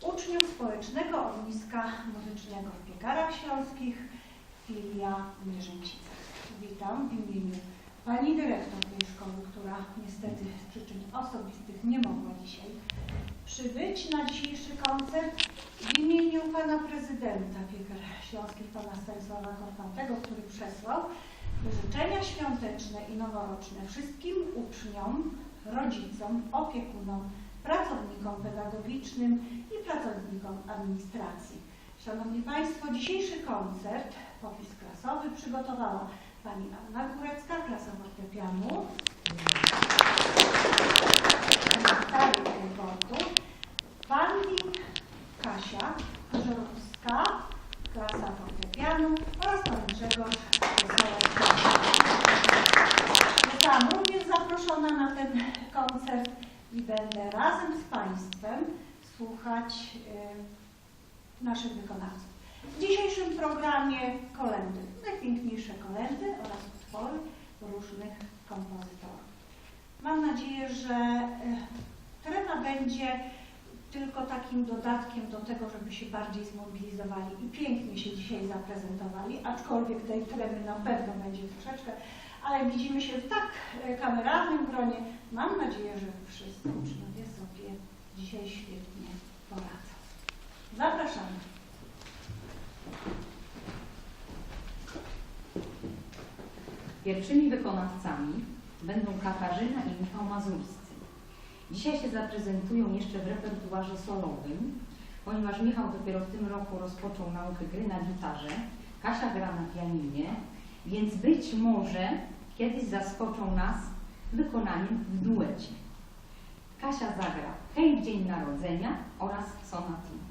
uczniów Społecznego Ogniska Muzycznego w Piekarach Śląskich, filia Mierzęcica. Witam w imieniu pani dyrektor tej szkoły, która niestety z przyczyn osobistych nie mogła dzisiaj przybyć na dzisiejszy koncert. W imieniu pana prezydenta Piekar Śląskich, pana Stanisława Korfantego, który przesłał życzenia świąteczne i noworoczne wszystkim uczniom, rodzicom, opiekunom, pracownikom pedagogicznym i pracownikom administracji. Szanowni Państwo, dzisiejszy koncert, popis klasowy przygotowała Pani Anna Górecka, klasa fortepianu, Natalia keyboardu, Pani Kasia Żorowska, klasa fortepianu oraz Pan Grzegorz. Zostałam również zaproszona na ten koncert i będę razem z Państwem słuchać y, naszych wykonawców. W dzisiejszym programie kolendy, najpiękniejsze kolendy oraz utwory różnych kompozytorów. Mam nadzieję, że y, trema będzie tylko takim dodatkiem do tego, żeby się bardziej zmobilizowali i pięknie się dzisiaj zaprezentowali, aczkolwiek tej tremy na pewno będzie troszeczkę, ale widzimy się w tak e, kameralnym gronie. Mam nadzieję, że wszyscy uczniowie sobie dzisiaj świetnie poradzą. Zapraszamy. Pierwszymi wykonawcami będą Katarzyna i Michał Mazurski. Dzisiaj się zaprezentują jeszcze w repertuarze solowym, ponieważ Michał dopiero w tym roku rozpoczął naukę gry na gitarze, Kasia gra na pianinie, więc być może kiedyś zaskoczą nas wykonaniem w duecie. Kasia zagra Hej Dzień Narodzenia oraz Sonatina.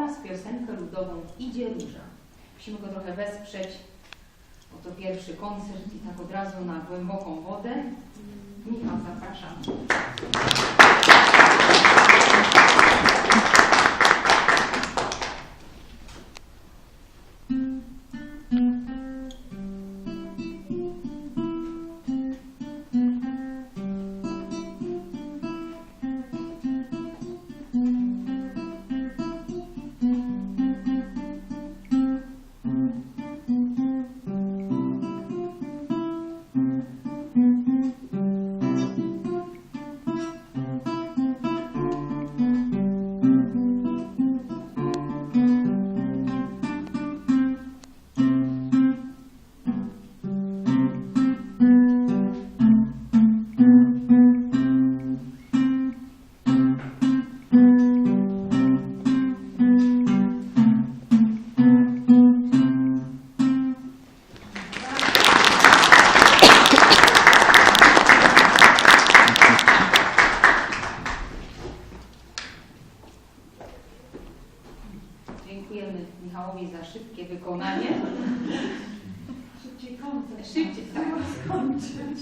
Oraz piosenkę ludową Idzie róża. Musimy go trochę wesprzeć, bo to pierwszy koncert i tak od razu na głęboką wodę. Michał, zapraszam. Szybciej, tak. skończyć.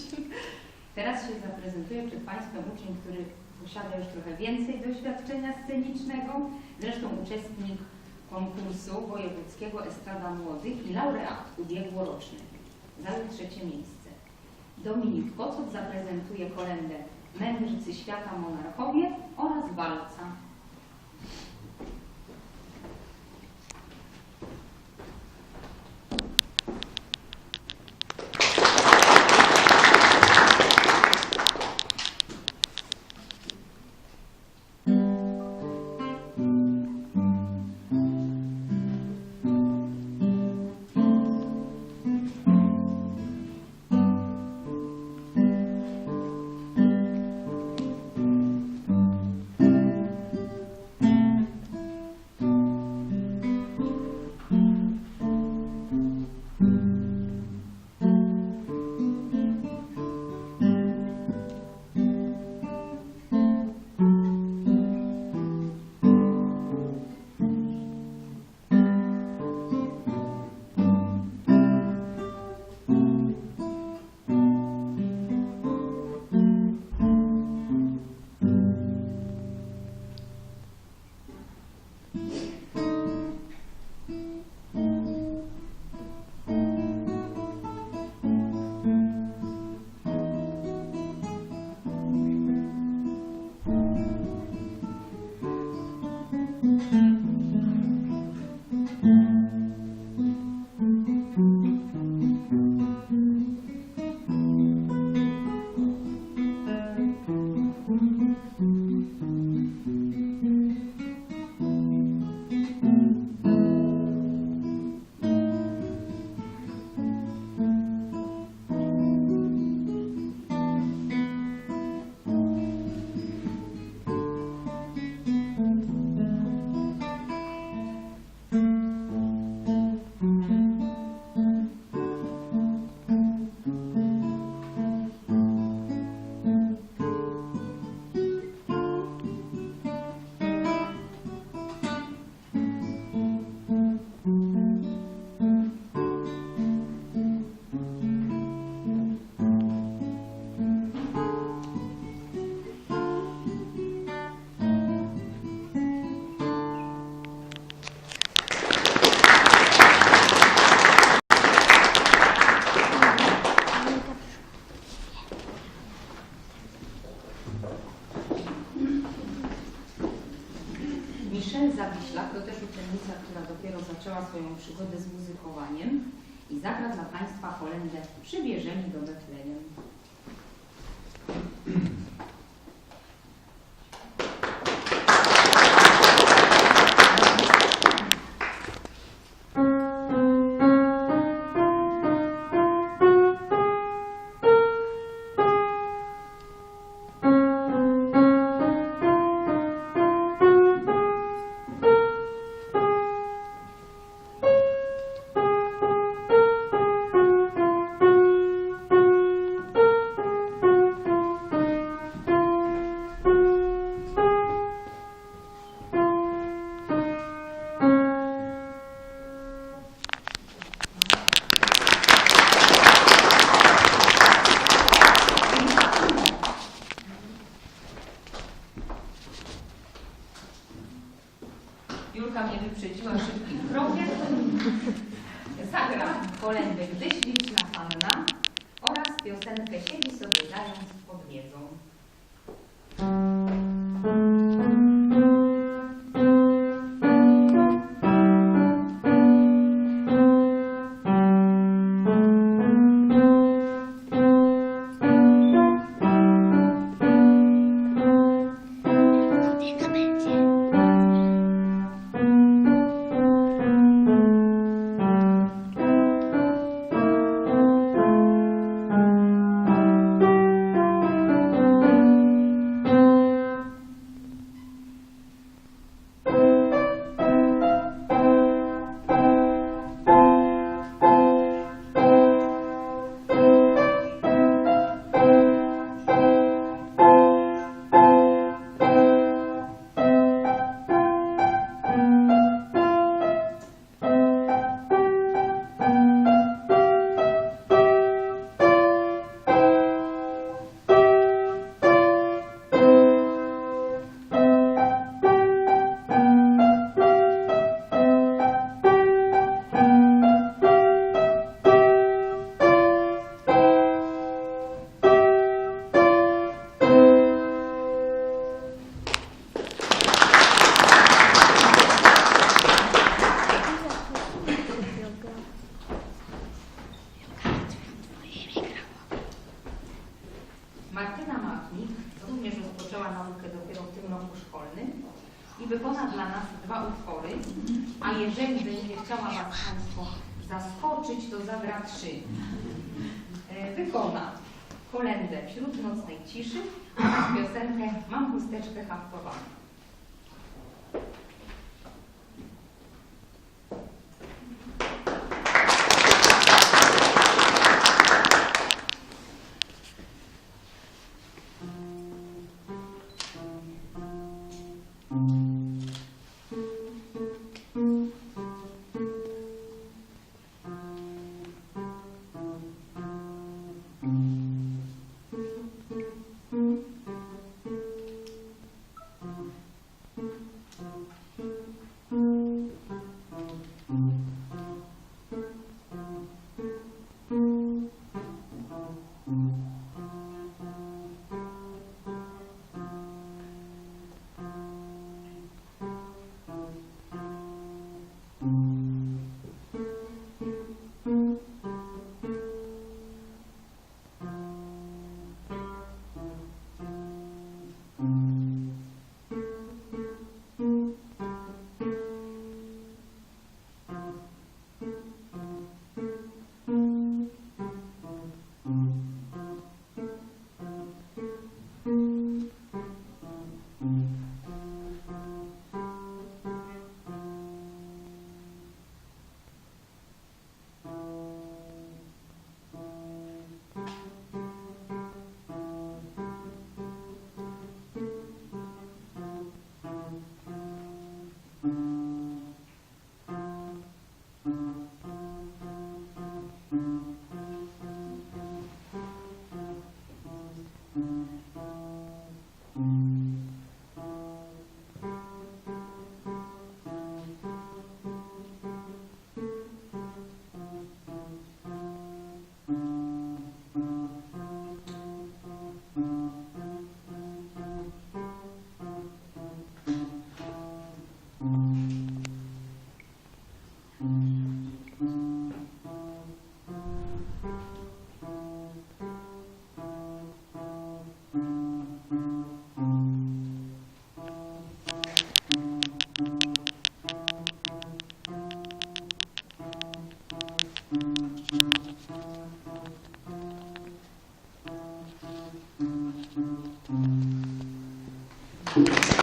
Teraz się zaprezentuje przed Państwem uczeń, który posiada już trochę więcej doświadczenia scenicznego, zresztą uczestnik konkursu wojewódzkiego Estrada Młodych i laureat ubiegłoroczny. Zajął trzecie miejsce. Dominik Kocot zaprezentuje kolędę Mędrcy Świata Monarchowie oraz walca. zagra kolędę Gdy śliczna panna oraz piosenkę Siedzi sobie zając pod wiedzą. Zaskoczyć, to zagra trzy. E, Wykona kolendę wśród nocnej ciszy oraz piosenkę Mam chusteczkę haftowaną.